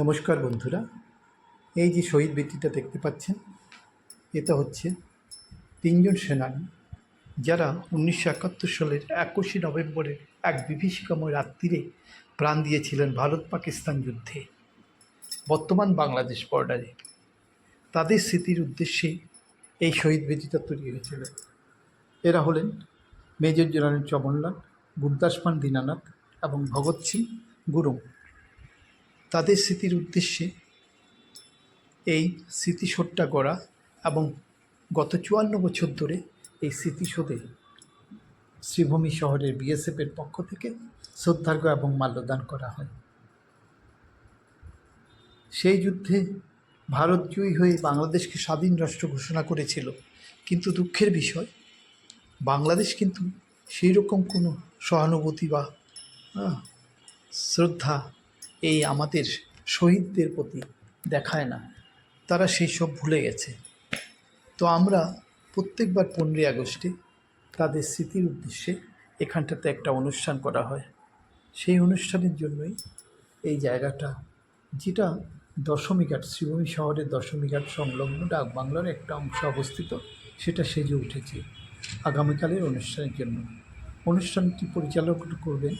নমস্কার বন্ধুরা। এই যে শহীদ বৃত্তিটা দেখতে পাচ্ছেন, এটা হচ্ছে তিনজন সেনানী যারা উনিশশো একাত্তর সালের একুশে নভেম্বরের এক বিভীষিকাময় রাত্রিরে প্রাণ দিয়েছিলেন ভারত পাকিস্তান যুদ্ধে। বর্তমান বাংলাদেশ বর্ডারে তাদের স্মৃতির উদ্দেশ্যে এই শহীদ বৃত্তিটা তৈরি হয়েছিল। এরা হলেন মেজর জেনারেল চমনলাল, গুরদাসমান দীনানাথ এবং ভগৎ সিং গুরুং। তাদের স্মৃতির উদ্দেশ্যে এই স্মৃতিসৌধটা গড়া এবং গত চুয়ান্ন বছর ধরে এই স্মৃতিসৌধে শ্রীভূমি শহরের বিএসএফের পক্ষ থেকে শ্রদ্ধার্ঘ এবং মাল্যদান করা হয়। সেই যুদ্ধে ভারত জয়ী হয়ে বাংলাদেশকে স্বাধীন রাষ্ট্র ঘোষণা করেছিল। কিন্তু দুঃখের বিষয়, বাংলাদেশ কিন্তু সেই রকম কোনো সহানুভূতি বা শ্রদ্ধা এই আমাদের শহীদদের প্রতি দেখায় না। তারা সেই সব ভুলে গেছে। তো আমরা প্রত্যেকবার পনেরোই আগস্টে তাদের স্মৃতির উদ্দেশ্যে এখানটাতে একটা অনুষ্ঠান করা হয়। সেই অনুষ্ঠানের জন্যই এই জায়গাটা, যেটা দশমীঘাট, শ্রীভূমি শহরের দশমীঘাট সংলগ্ন ডাক বাংলার একটা অংশ অবস্থিত, সেটা সেজে উঠেছে আগামীকালের অনুষ্ঠানের জন্য। অনুষ্ঠানটি পরিচালক করবেন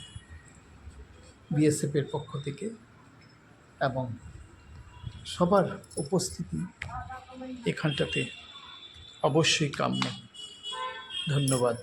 বিএসএফের পক্ষ থেকে এবং সবার উপস্থিতি এখানটাতে অবশ্যই কাম্য। ধন্যবাদ।